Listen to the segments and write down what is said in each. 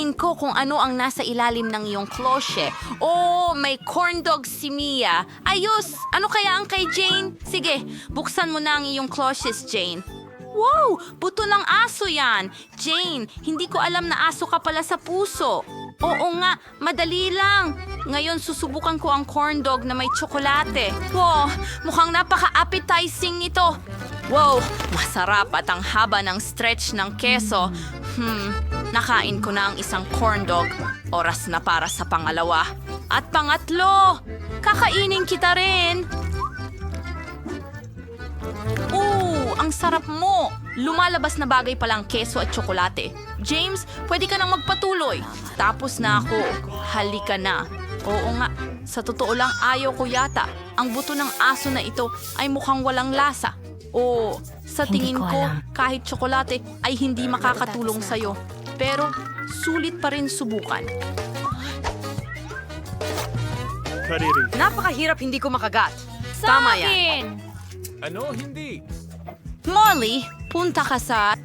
tingin ko kung ano ang nasa ilalim ng iyong klosye. Oh, may corn dog si Mia. Ayos! Ano kaya ang kay Jane? Sige, buksan mo na ang iyong kloshes, Jane. Wow! Buto ng aso yan! Jane, hindi ko alam na aso ka pala sa puso. Oo nga, madali lang. Ngayon susubukan ko ang corn dog na may tsokolate. Wow, mukhang napaka-appetizing nito. Wow, masarap at ang haba ng stretch ng keso. Hmm, nakain ko na ang isang corn dog. Oras na para sa pangalawa. At pangatlo, kakainin kita rin. Oo, ang sarap mo! Lumalabas na bagay palang keso at tsokolate. James, pwede ka nang magpatuloy. Tapos na ako. Halika na. Oo nga, sa totoo lang ayaw ko yata. Ang buto ng aso na ito ay mukhang walang lasa. Oo, sa tingin ko ko, kahit tsokolate ay hindi makakatulong sa'yo. Pero, sulit pa rin subukan. Kariri. Napakahirap hindi ko makagat. Sa Tama akin! Ano? Hindi. Molly, punta ka sa...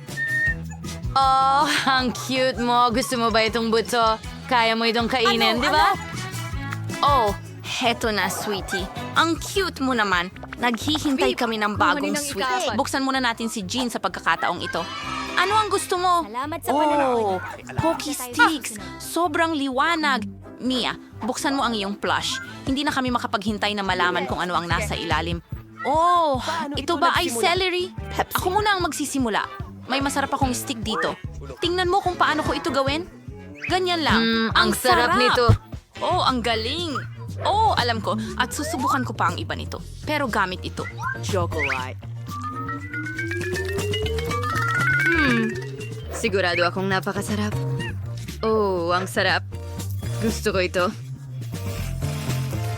Oh, ang cute mo. Gusto mo ba itong buto? Kaya mo itong kainin, Ano? di ba? Oh, heto na, sweetie. Ang cute mo naman. Naghihintay Babe, kami ng bagong sweet. Buksan muna natin si Jean sa pagkakataong ito. Ano ang gusto mo? Salamat sa oh, panonood. Pocky Sticks. Sobrang liwanag. Mia, buksan mo ang iyong plush. Hindi na kami makapaghintay na malaman kung ano ang nasa ilalim. Oh, ito ba ay celery? Ako muna ang magsisimula. May masarap akong stick dito. Tingnan mo kung paano ko ito gawin. Ganyan lang. Mm, ang sarap nito. Oh, ang galing. Oh, alam ko. At susubukan ko pa ang iba nito. Pero gamit ito. Chocolate. Hmm. Sigurado akong napakasarap. Oh, ang sarap. Gusto ko ito.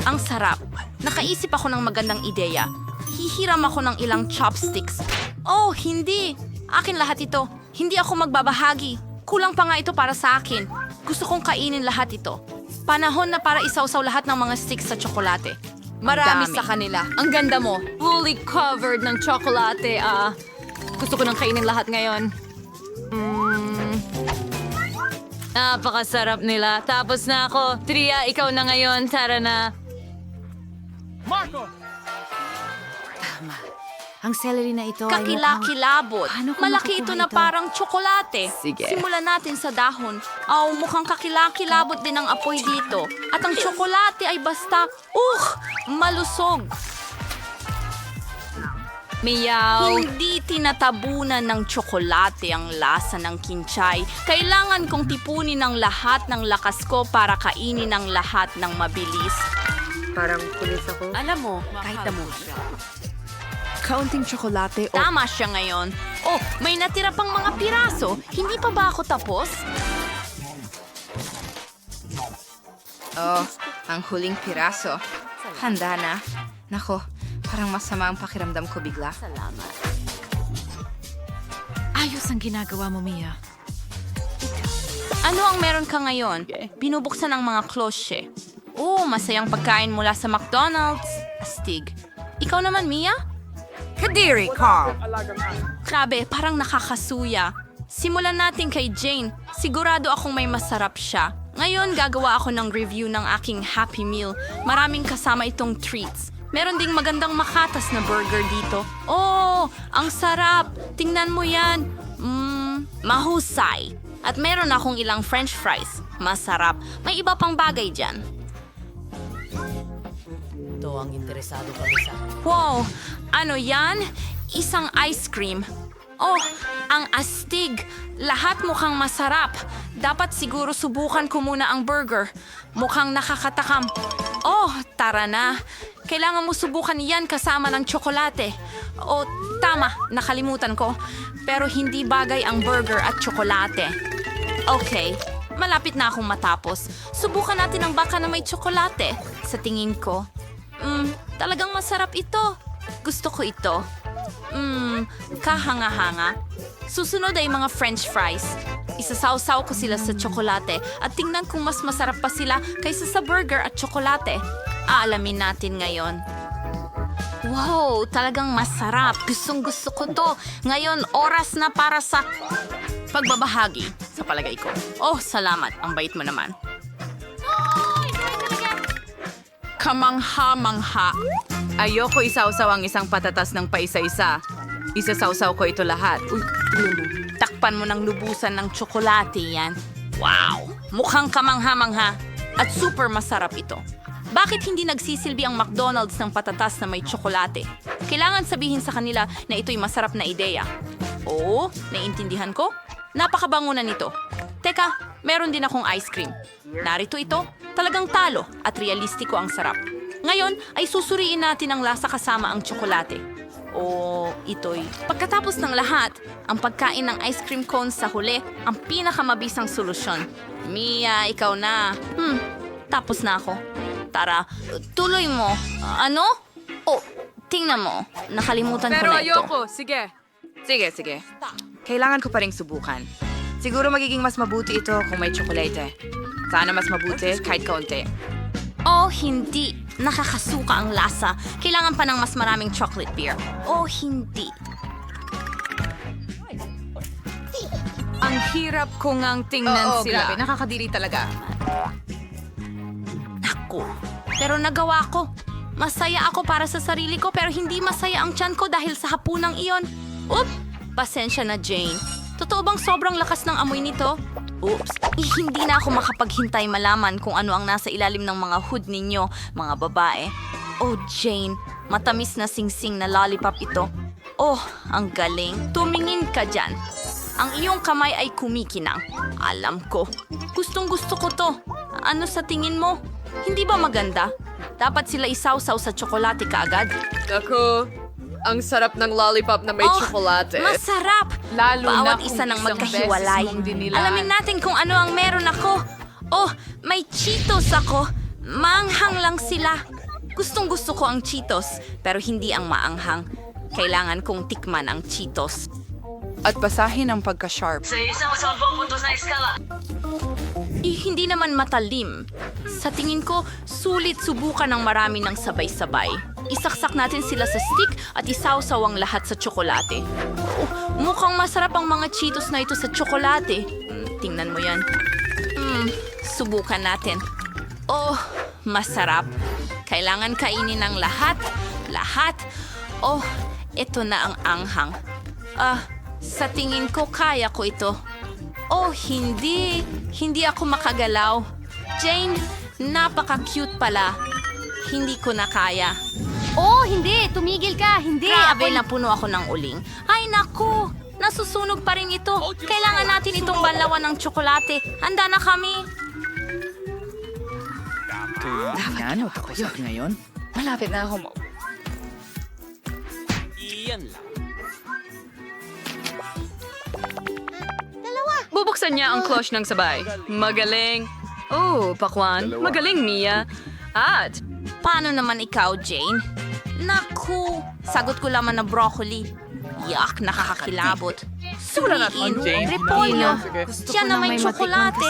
Ang sarap. Nakaisip ako ng magandang ideya. Hihiram ako ng ilang chopsticks. Oh, hindi. Akin lahat ito. Hindi ako magbabahagi. Kulang pa nga ito para sa akin. Gusto kong kainin lahat ito. Panahon na para isawsaw lahat ng mga sticks sa tsokolate. Marami sa kanila. Ang ganda mo. Fully covered ng tsokolate. Ah, gusto ko nang kainin lahat ngayon. Mm. Napakasarap nila. Tapos na ako. Tria, ikaw na ngayon. Tara na. Marco! Ang celery na ito ay mukhang... Kakilakilabot. Paano ko Malaki ito na ito? parang tsokolate. Sige. Simulan natin sa dahon. Aw, mukhang kakilakilabot din ang apoy dito. At ang tsokolate ay basta, uh, malusog. Meow. Hindi tinatabunan ng tsokolate ang lasa ng kinchay. Kailangan kong tipunin ang lahat ng lakas ko para kainin ang lahat ng mabilis. Parang pulis ako. Alam mo, kahit na mo. Kaunting tsokolate o... Tama siya ngayon. Oh, may natira pang mga piraso. Hindi pa ba ako tapos? Oh, ang huling piraso. Handa na. Nako, parang masama ang pakiramdam ko bigla. Salamat. Ayos ang ginagawa mo, Mia. Ano ang meron ka ngayon? Binubuksan ang mga klosye. Oh, masayang pagkain mula sa McDonald's. Astig. Ikaw naman, Mia? Kadiri, Carl! Grabe, parang nakakasuya. Simulan natin kay Jane. Sigurado akong may masarap siya. Ngayon, gagawa ako ng review ng aking Happy Meal. Maraming kasama itong treats. Meron ding magandang makatas na burger dito. Oh, ang sarap! Tingnan mo yan. Mmm, mahusay. At meron akong ilang french fries. Masarap. May iba pang bagay dyan. Ito ang interesado kami sa... Wow! Ano yan? Isang ice cream. Oh, ang astig. Lahat mukhang masarap. Dapat siguro subukan ko muna ang burger. Mukhang nakakatakam. Oh, tara na. Kailangan mo subukan yan kasama ng tsokolate. Oh, tama. Nakalimutan ko. Pero hindi bagay ang burger at tsokolate. Okay, malapit na akong matapos. Subukan natin ang baka na may tsokolate. Sa tingin ko, mm, talagang masarap ito. Gusto ko ito. Mmm, kahanga-hanga. Susunod ay mga french fries. Isasawsaw ko sila sa tsokolate at tingnan kung mas masarap pa sila kaysa sa burger at tsokolate. Aalamin natin ngayon. Wow, talagang masarap. Gustong gusto ko to. Ngayon, oras na para sa pagbabahagi, sa palagay ko. Oh, salamat. Ang bait mo naman. Kamangha-mangha. Ayoko isawsaw ang isang patatas ng paisa-isa. Isasawsaw ko ito lahat. Uy. Takpan mo ng lubusan ng tsokolate yan. Wow! Mukhang kamangha-mangha. At super masarap ito. Bakit hindi nagsisilbi ang McDonald's ng patatas na may tsokolate? Kailangan sabihin sa kanila na ito'y masarap na ideya. Oo, naiintindihan ko. Napakabango na nito. Teka, meron din akong ice cream. Narito ito, talagang talo at realistiko ang sarap. Ngayon ay susuriin natin ang lasa kasama ang tsokolate. O ito'y... Pagkatapos ng lahat, ang pagkain ng ice cream cones sa huli ang pinakamabisang solusyon. Mia, ikaw na. Hmm, tapos na ako. Tara, tuloy mo. Ano? Oh, tingnan mo. Nakalimutan ko Pero na ito. ayoko. Sige. Sige, sige. Kailangan ko pa rin subukan. Siguro magiging mas mabuti ito kung may tsokolate. Sana mas mabuti kahit kaunti. Oh, hindi. Nakakasuka ang lasa. Kailangan pa ng mas maraming chocolate beer. Oh, hindi. Ang hirap ko ngang tingnan Oo, sila. grabe. Nakakadiri talaga. Naku. Pero nagawa ko. Masaya ako para sa sarili ko pero hindi masaya ang tiyan ko dahil sa hapunang iyon. Oop! Pasensya na, Jane. Totoo bang sobrang lakas ng amoy nito? Oops. Eh, hindi na ako makapaghintay malaman kung ano ang nasa ilalim ng mga hood ninyo, mga babae. Oh, Jane. Matamis na singsing na lollipop ito. Oh, ang galing. Tumingin ka dyan. Ang iyong kamay ay kumikinang. Alam ko. Gustong gusto ko to. Ano sa tingin mo? Hindi ba maganda? Dapat sila isawsaw sa tsokolate kaagad. Ako, ang sarap ng lollipop na may Oh, tsokolate. Masarap! Lalo na Bawat kung isa ng isang magkahiwalay. Alamin natin kung ano ang meron ako. Oh, may Cheetos ako. Maanghang lang sila. Gustong gusto ko ang Cheetos, pero hindi ang maanghang. Kailangan kong tikman ang Cheetos. At basahin ang pagka-sharp. Eh, hindi naman matalim. Sa tingin ko, sulit subukan ng marami ng sabay-sabay. Isaksak natin sila sa stick at isawsaw ang lahat sa tsokolate. Oh, mukhang masarap ang mga Cheetos na ito sa tsokolate. Hmm, tingnan mo yan. Hmm, subukan natin. Oh, masarap. Kailangan kainin ng lahat. Lahat. Oh, ito na ang anghang. Ah, sa tingin ko kaya ko ito. Oh, hindi. Hindi ako makagalaw. Jane, napaka-cute pala. Hindi ko na kaya. Oh, hindi! Tumigil ka! Hindi! Grabe, Ako- napuno ako ng uling. Ay, naku! Nasusunog pa rin ito. Kailangan natin itong banlawan ng tsokolate. Handa na kami. Ano, tapos ngayon? Malapit na ako. Iyan lang. Bubuksan niya ang cloche ng sabay. Magaling. Oh, Pakwan. Magaling, Mia. At Paano naman ikaw, Jane? Naku! Sagot ko lamang na broccoli. Yak, nakakakilabot. Suriin, repolyo. Diyan na may tsokolate.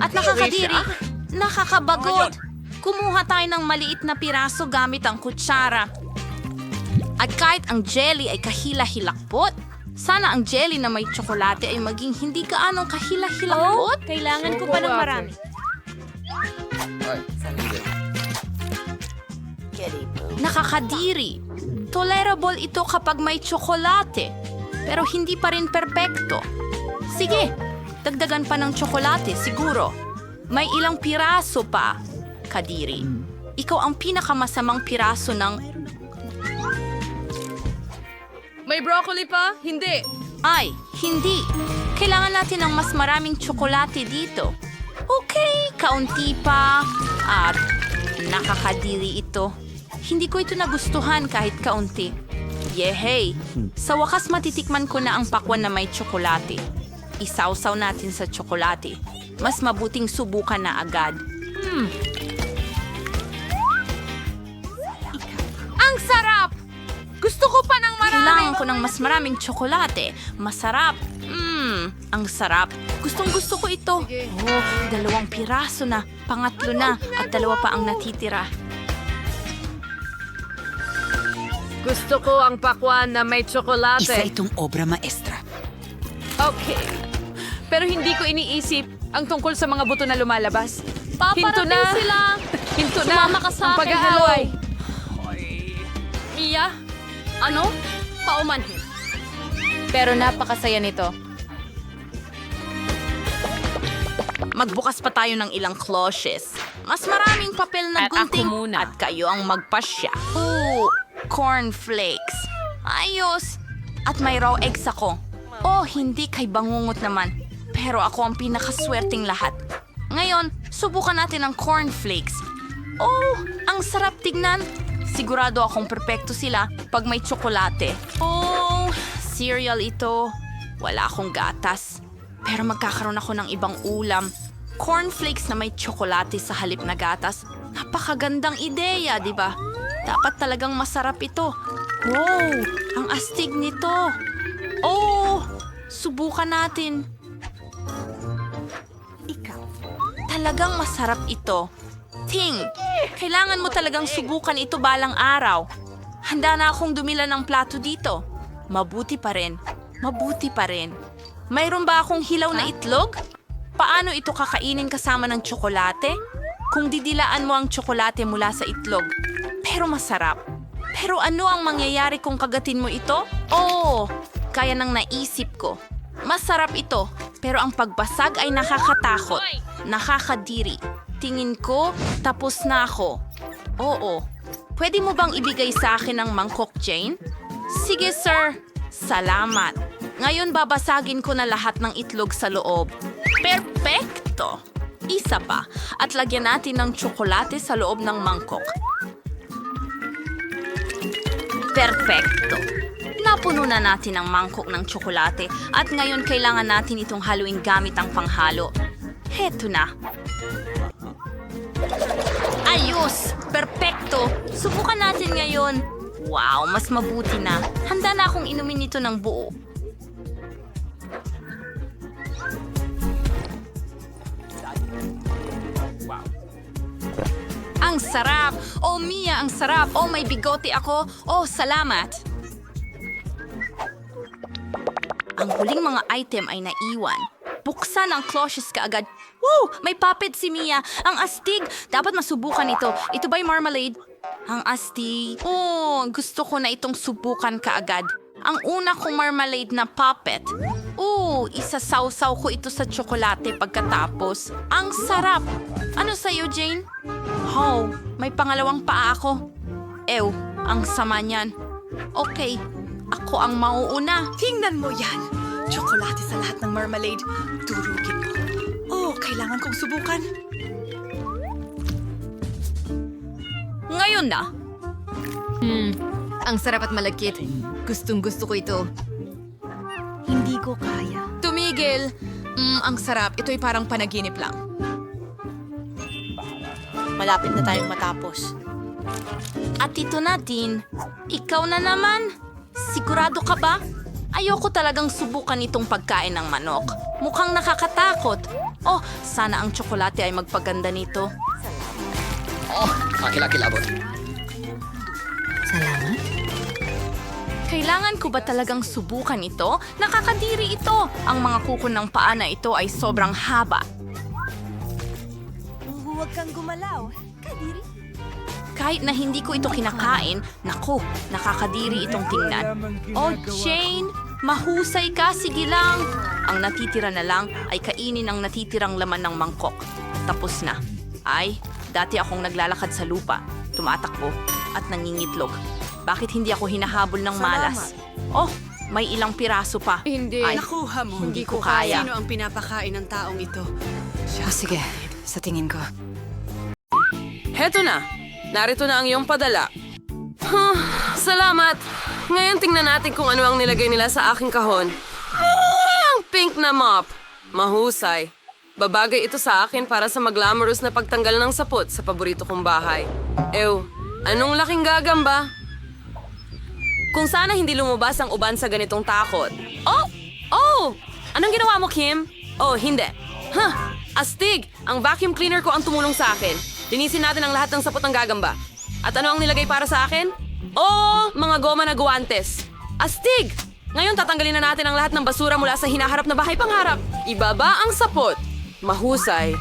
At nakakadiri. Nakakabagot. Kumuha tayo ng maliit na piraso gamit ang kutsara. At kahit ang jelly ay kahila-hilakbot, sana ang jelly na may tsokolate ay maging hindi gaanong kahila-hilakbot. Kailangan ko pa ng marami. Nakakadiri. Tolerable ito kapag may tsokolate. Pero hindi pa rin perpekto. Sige, dagdagan pa ng tsokolate siguro. May ilang piraso pa, Kadiri. Ikaw ang pinakamasamang piraso ng... May broccoli pa? Hindi. Ay, hindi. Kailangan natin ng mas maraming tsokolate dito. Okay, kaunti pa. At nakakadiri ito. Hindi ko ito nagustuhan kahit kaunti. Yehey! Sa wakas matitikman ko na ang pakwan na may tsokolate. Isawsaw natin sa tsokolate. Mas mabuting subukan na agad. Ang sarap! Gusto ko pa ng Kailangan ko ng mas maraming tsokolate. Masarap. Mmm, ang sarap. Gustong gusto ko ito. Oh, dalawang piraso na, pangatlo na, at dalawa pa ang natitira. Gusto ko ang pakwan na may tsokolate. Isa itong obra maestra. Okay. pero hindi ko iniisip ang tungkol sa mga buto na lumalabas. Paparating Hinto na. sila. Hinto na. Sumama ka sa ang akin, pag-aaway. Mia, ano? Paumanhin. Pero napakasaya nito. Magbukas pa tayo ng ilang cloches. Mas maraming papel na At ako gunting. muna. At kayo ang magpasya. Ooh, cornflakes. Ayos. At may raw eggs ako. Oh, hindi kay bangungot naman. Pero ako ang pinakaswerteng lahat. Ngayon, subukan natin ang cornflakes. Oh, ang sarap tignan. Sigurado akong perpekto sila pag may tsokolate. Oh, cereal ito. Wala akong gatas. Pero magkakaroon ako ng ibang ulam. Cornflakes na may tsokolate sa halip na gatas. Napakagandang ideya, di ba? Dapat talagang masarap ito. Wow, ang astig nito. Oh, subukan natin. Ikaw. Talagang masarap ito. Ting, kailangan mo talagang subukan ito balang araw. Handa na akong dumila ng plato dito. Mabuti pa rin. Mabuti pa rin. Mayroon ba akong hilaw na itlog? Paano ito kakainin kasama ng tsokolate? Kung didilaan mo ang tsokolate mula sa itlog. Pero masarap. Pero ano ang mangyayari kung kagatin mo ito? Oo, kaya nang naisip ko. Masarap ito, pero ang pagbasag ay nakakatakot. Nakakadiri. Tingin ko, tapos na ako. Oo. Pwede mo bang ibigay sa akin ang mangkok, Jane? Sige, sir. Salamat. Ngayon babasagin ko na lahat ng itlog sa loob. Perfecto! Isa pa. At lagyan natin ng tsokolate sa loob ng mangkok. Perfecto. Napuno na natin ang mangkok ng tsokolate at ngayon kailangan natin itong haluin gamit ang panghalo. Heto na. Ayos! Perfecto! Subukan natin ngayon. Wow, mas mabuti na. Handa na akong inumin ito ng buo. Ang sarap! Oh, Mia, ang sarap! Oh, may bigote ako! Oh, salamat! Ang huling mga item ay naiwan. Buksan ang cloches kaagad. Woo! May puppet si Mia. Ang astig! Dapat masubukan ito. Ito ba'y marmalade? Ang astig. Oh, gusto ko na itong subukan kaagad. Ang una kong marmalade na puppet. Oo, isasawsaw ko ito sa tsokolate pagkatapos. Ang sarap! Ano sa'yo, Jane? How? May pangalawang paa ako. Ew, ang sama niyan. Okay, ako ang mauuna. Tingnan mo yan! Tsokolate sa lahat ng marmalade. Durugin mo. Oh, kailangan kong subukan. Ngayon na. Ang sarap at malagkit. Gustong gusto ko ito. Hindi ko kaya. Tumigil. Mm, ang sarap. Ito'y parang panaginip lang. Malapit na tayong matapos. At ito na din. Ikaw na naman. Sigurado ka ba? Ayoko talagang subukan itong pagkain ng manok. Mukhang nakakatakot. Oh, sana ang tsokolate ay magpaganda nito. Salamat. Kailangan ko ba talagang subukan ito? Nakakadiri ito. Ang mga kuko ng paa na ito ay sobrang haba. Huwag kang gumalaw. Kadiri. Kahit na hindi ko ito kinakain, naku, nakakadiri itong tingnan. Oh, Jane, mahusay ka, sige lang. Ang natitira na lang ay kainin ang natitirang laman ng mangkok. Tapos na. Ay, dati akong naglalakad sa lupa, tumatakbo, at nangingitlog. Bakit hindi ako hinahabol ng malas? Oh, may ilang piraso pa. Hindi. Ay, Nakuha mo. hindi ko kaya. Sino ang pinapakain ng taong ito? Oh, sige, sa tingin ko. Heto na. Narito na ang iyong padala. Huh, salamat. Ngayon tingnan natin kung ano ang nilagay nila sa aking kahon. Ah, ang pink na mop. Mahusay. Babagay ito sa akin para sa maglamorous na pagtanggal ng sapot sa paborito kong bahay. Ew, anong laking gagamba? Kung sana hindi lumabas ang uban sa ganitong takot. Oh! Oh! Anong ginawa mo, Kim? Oh, hindi. Huh! Astig! Ang vacuum cleaner ko ang tumulong sa akin. Linisin natin ang lahat ng sapot ng gagamba. At ano ang nilagay para sa akin? Oh, mga goma na guwantes. Astig! Ngayon tatanggalin na natin ang lahat ng basura mula sa hinaharap na bahay pangarap. Ibaba ang sapot. Mahusay.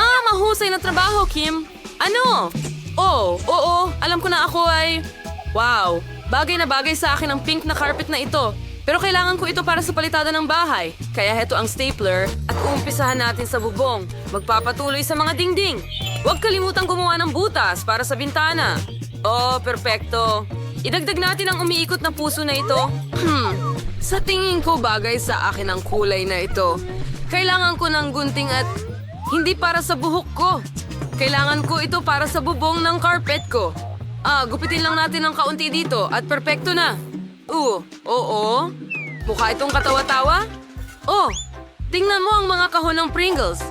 Ah, mahusay na trabaho, Kim. Ano? Oh, oo, alam ko na ako ay... Wow, bagay na bagay sa akin ang pink na carpet na ito. Pero kailangan ko ito para sa palitada ng bahay. Kaya heto ang stapler at uumpisahan natin sa bubong. Magpapatuloy sa mga dingding. Huwag kalimutang gumawa ng butas para sa bintana. Oh, perpekto. Idagdag natin ang umiikot na puso na ito. Hmm, sa tingin ko bagay sa akin ang kulay na ito. Kailangan ko ng gunting at hindi para sa buhok ko. Kailangan ko ito para sa bubong ng carpet ko. Ah, gupitin lang natin ng kaunti dito at perpekto na. Oo, oo. Mukha itong katawa-tawa? Oh, tingnan mo ang mga kahon ng Pringles.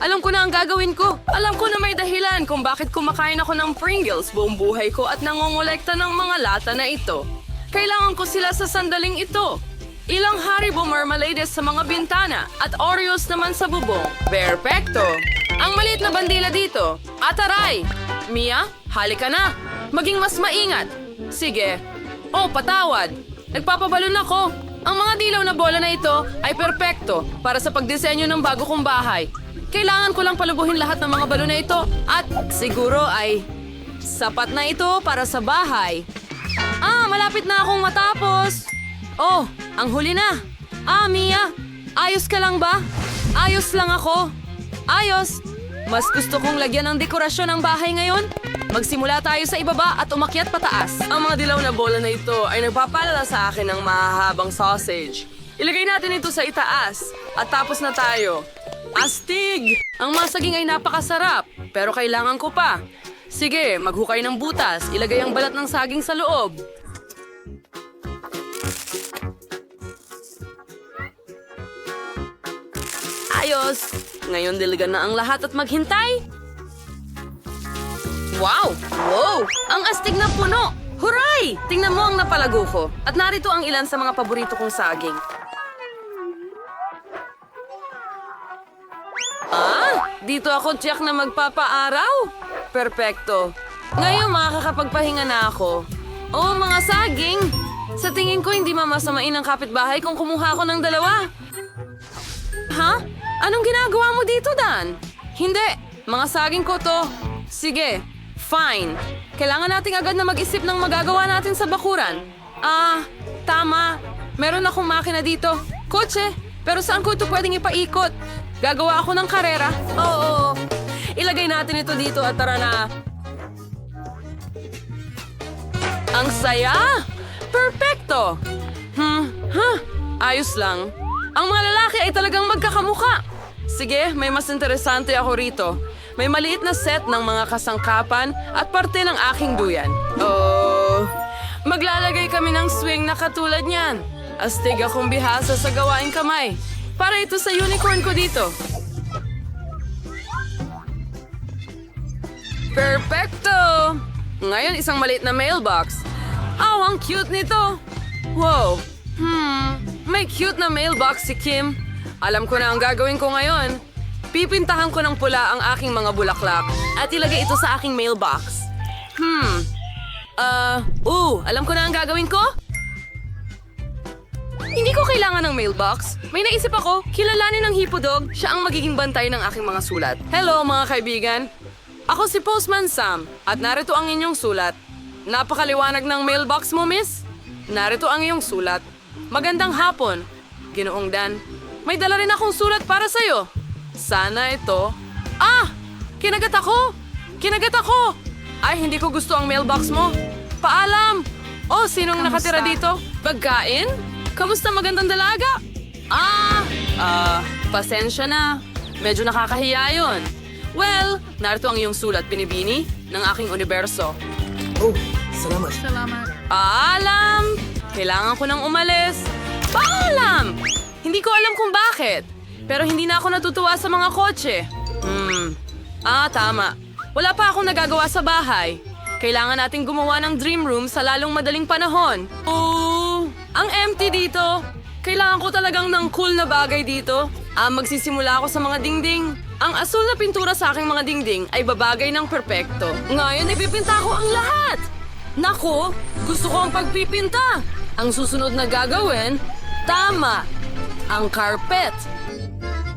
Alam ko na ang gagawin ko. Alam ko na may dahilan kung bakit kumakain ako ng Pringles buong buhay ko at nangongolekta ng mga lata na ito. Kailangan ko sila sa sandaling ito. Ilang Haribo Marmalades sa mga bintana at Oreos naman sa bubong. Perfecto! Ang maliit na bandila dito. Ataray! Mia, halika na. Maging mas maingat. Sige. Oh, patawad. Nagpapabalon ako. Ang mga dilaw na bola na ito ay perpekto para sa pagdisenyo ng bago kong bahay. Kailangan ko lang palubuhin lahat ng mga balon na ito at siguro ay sapat na ito para sa bahay. Ah, malapit na akong matapos. Oh, ang huli na. Ah, Mia, ayos ka lang ba? Ayos lang ako. Ayos. Mas gusto kong lagyan ng dekorasyon ang bahay ngayon. Magsimula tayo sa ibaba at umakyat pataas. Ang mga dilaw na bola na ito ay nagpapalala sa akin ng mahahabang sausage. Ilagay natin ito sa itaas at tapos na tayo. Astig! Ang mga saging ay napakasarap, pero kailangan ko pa. Sige, maghukay ng butas. Ilagay ang balat ng saging sa loob. Ayos! Ngayon diligan na ang lahat at maghintay. Wow! Wow! Ang astig na puno! Huray! Tingnan mo ang napalago ko. At narito ang ilan sa mga paborito kong saging. Dito ako tiyak na magpapaaraw. Perpekto. Ngayon makakapagpahinga na ako. Oh, mga saging! Sa tingin ko hindi mamasamain ang kapitbahay kung kumuha ako ng dalawa. Ha? Anong ginagawa mo dito, Dan? Hindi. Mga saging ko to. Sige. Fine. Kailangan nating agad na mag-isip ng magagawa natin sa bakuran. Ah, tama. Meron akong makina dito. Kotse. Pero saan ko ito pwedeng ipaikot? Gagawa ako ng karera. Oo. Ilagay natin ito dito at tara na. Ang saya! Perfecto! Hmm, huh? Ayos lang. Ang mga lalaki ay talagang magkakamuka. Sige, may mas interesante ako rito. May maliit na set ng mga kasangkapan at parte ng aking duyan. Oh, maglalagay kami ng swing na katulad niyan. Astig akong bihasa sa gawaing kamay. Para ito sa unicorn ko dito. Perfecto! Ngayon, isang maliit na mailbox. Aw, ang cute nito! Wow! Hmm, may cute na mailbox si Kim. Alam ko na ang gagawin ko ngayon. Pipintahan ko ng pula ang aking mga bulaklak at ilagay ito sa aking mailbox. Hmm. Uh, alam ko na ang gagawin ko? Hindi ko kailangan ng mailbox. May naisip ako, kilalanin ng hipodog, siya ang magiging bantay ng aking mga sulat. Hello mga kaibigan! Ako si Postman Sam at narito ang inyong sulat. Napakaliwanag ng mailbox mo, miss? Narito ang iyong sulat. Magandang hapon, Ginoong Dan. May dala rin akong sulat para sa'yo. Sana ito... Ah! Kinagat ako! Kinagat ako! Ay, hindi ko gusto ang mailbox mo. Paalam! Oh, sinong nakatira dito? Pagkain? Kamusta magandang dalaga? Ah! Ah, pasensya na. Medyo nakakahiya yun. Well, narito ang iyong sulat, Binibini, ng aking universo. Oh, salamat. Paalam! Kailangan ko nang umalis. Paalam! Hindi ko alam kung bakit. Pero hindi na ako natutuwa sa mga kotse. Hmm. Ah, tama. Wala pa akong nagagawa sa bahay. Kailangan nating gumawa ng dream room sa lalong madaling panahon. Oo, ang empty dito. Kailangan ko talagang ng cool na bagay dito. Ah, magsisimula ako sa mga dingding. Ang asul na pintura sa aking mga dingding ay babagay ng perpekto. Ngayon, ipipinta ko ang lahat. Nako, gusto ko ang pagpipinta. Ang susunod na gagawin, Tama! Ang carpet.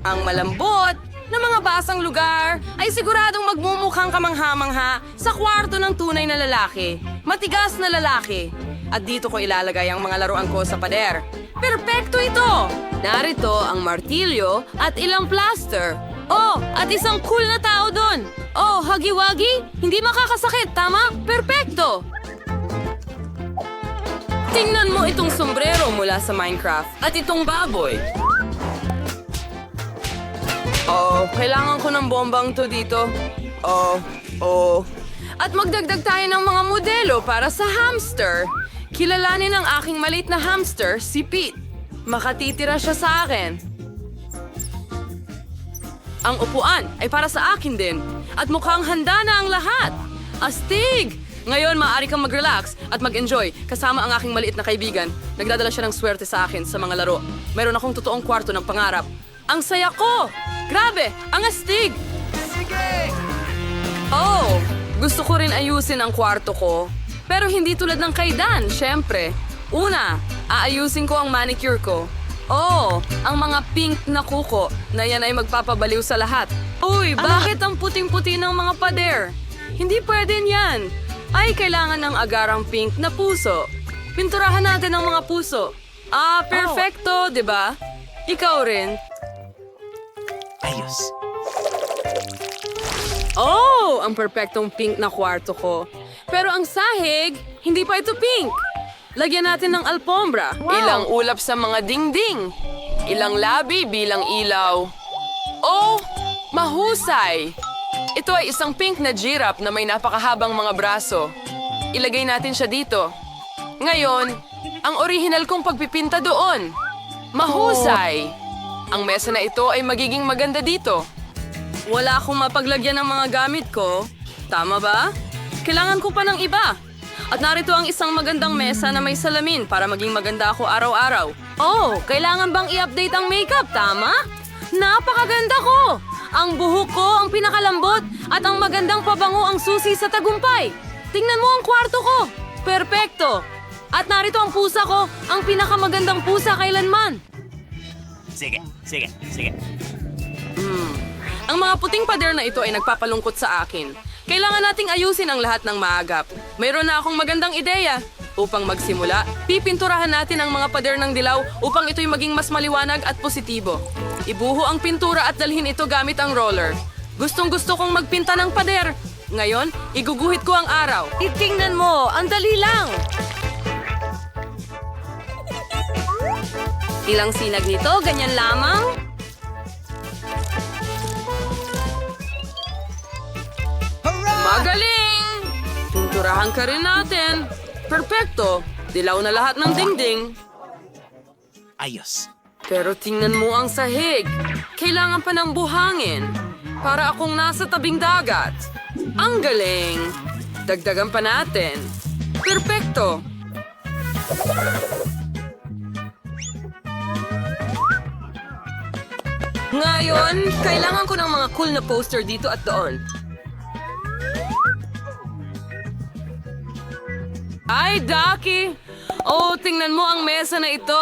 Ang malambot na mga basang lugar ay siguradong magmumukhang kamangha-mangha sa kwarto ng tunay na lalaki. Matigas na lalaki. At dito ko ilalagay ang mga laruan ko sa pader. Perpekto ito! Narito ang martilyo at ilang plaster. Oh, at isang cool na tao doon. Oh, hagiwagi? Hindi makakasakit, tama? Perpekto! Tingnan mo itong sombrero mula sa Minecraft at itong baboy. Oh, kailangan ko ng bombang to dito. Oh, oh. At magdagdag tayo ng mga modelo para sa hamster. Kilalanin ang aking maliit na hamster, si Pete. Makatitira siya sa akin. Ang upuan ay para sa akin din. At mukhang handa na ang lahat. Astig! Ngayon, maaari kang mag-relax at mag-enjoy kasama ang aking maliit na kaibigan. Nagdadala siya ng swerte sa akin sa mga laro. Meron akong totoong kwarto ng pangarap. Ang saya ko! Grabe! Ang astig! Oh, gusto ko rin ayusin ang kwarto ko. Pero hindi tulad ng kay Dan, syempre. Una, aayusin ko ang manicure ko. Oh, ang mga pink na kuko na yan ay magpapabaliw sa lahat. Uy, bakit ang puting-puti ng mga pader? Hindi pwede yan. Ay, kailangan ng agarang pink na puso. Pinturahan natin ang mga puso. Ah, perfecto, di ba? Ikaw rin. Ayos. Oh, ang perpektong pink na kwarto ko. Pero ang sahig, hindi pa ito pink. Lagyan natin ng alpombra. Ilang ulap sa mga dingding. Ilang labi bilang ilaw. Oh, mahusay! Ito ay isang pink na giraffe na may napakahabang mga braso. Ilagay natin siya dito. Ngayon, ang orihinal kong pagpipinta doon. Mahusay! Ang mesa na ito ay magiging maganda dito. Wala akong mapaglagyan ng mga gamit ko. Tama ba? Kailangan ko pa ng iba. At narito ang isang magandang mesa na may salamin para maging maganda ako araw-araw. Oh, kailangan bang i-update ang makeup, tama? Napakaganda ko! Ang buhok ko ang pinakalambot at ang magandang pabango ang susi sa tagumpay. Tingnan mo ang kwarto ko. Perpekto. At narito ang pusa ko, ang pinakamagandang pusa kailanman. Sige, sige, sige. Ang mga puting pader na ito ay nagpapalungkot sa akin. Kailangan nating ayusin ang lahat ng maagap. Mayroon na akong magandang ideya. Upang magsimula, pipinturahan natin ang mga pader ng dilaw upang ito'y maging mas maliwanag at positibo. Ibuho ang pintura at dalhin ito gamit ang roller. Gustong gusto kong magpinta ng pader. Ngayon, iguguhit ko ang araw. Itingnan mo, ang dali lang! Ilang sinag nito, ganyan lamang? Magaling! Pinturahan ka rin natin. Perpekto. Dilaw na lahat ng dingding. Ayos. Pero tingnan mo ang sahig. Kailangan pa ng buhangin. Para akong nasa tabing dagat. Ang galing. Dagdagan pa natin. Perpekto. Ngayon, kailangan ko ng mga cool na poster dito at doon. Ay, Ducky! Oh, tingnan mo ang mesa na ito.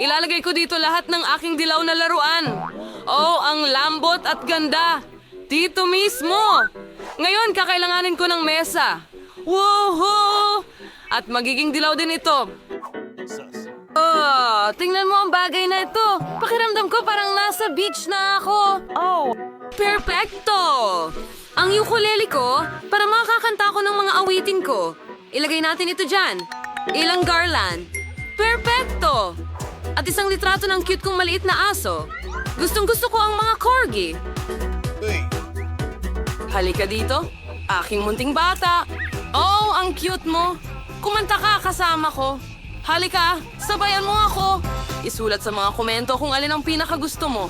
Ilalagay ko dito lahat ng aking dilaw na laruan. Oh, ang lambot at ganda. Dito mismo. Ngayon, kakailanganin ko ng mesa. Woohoo! At magiging dilaw din ito. Oh, tingnan mo ang bagay na ito. Pakiramdam ko parang nasa beach na ako. Oh, perfecto! Ang ukulele ko, para makakanta ko ng mga awitin ko. Ilagay natin ito dyan. Ilang garland. Perfecto! At isang litrato ng cute kong maliit na aso. Gustong gusto ko ang mga corgi. Halika dito. Aking munting bata. Oh, ang cute mo. Kumanta ka kasama ko. Halika, sabayan mo ako. Isulat sa mga komento kung alin ang pinakagusto mo.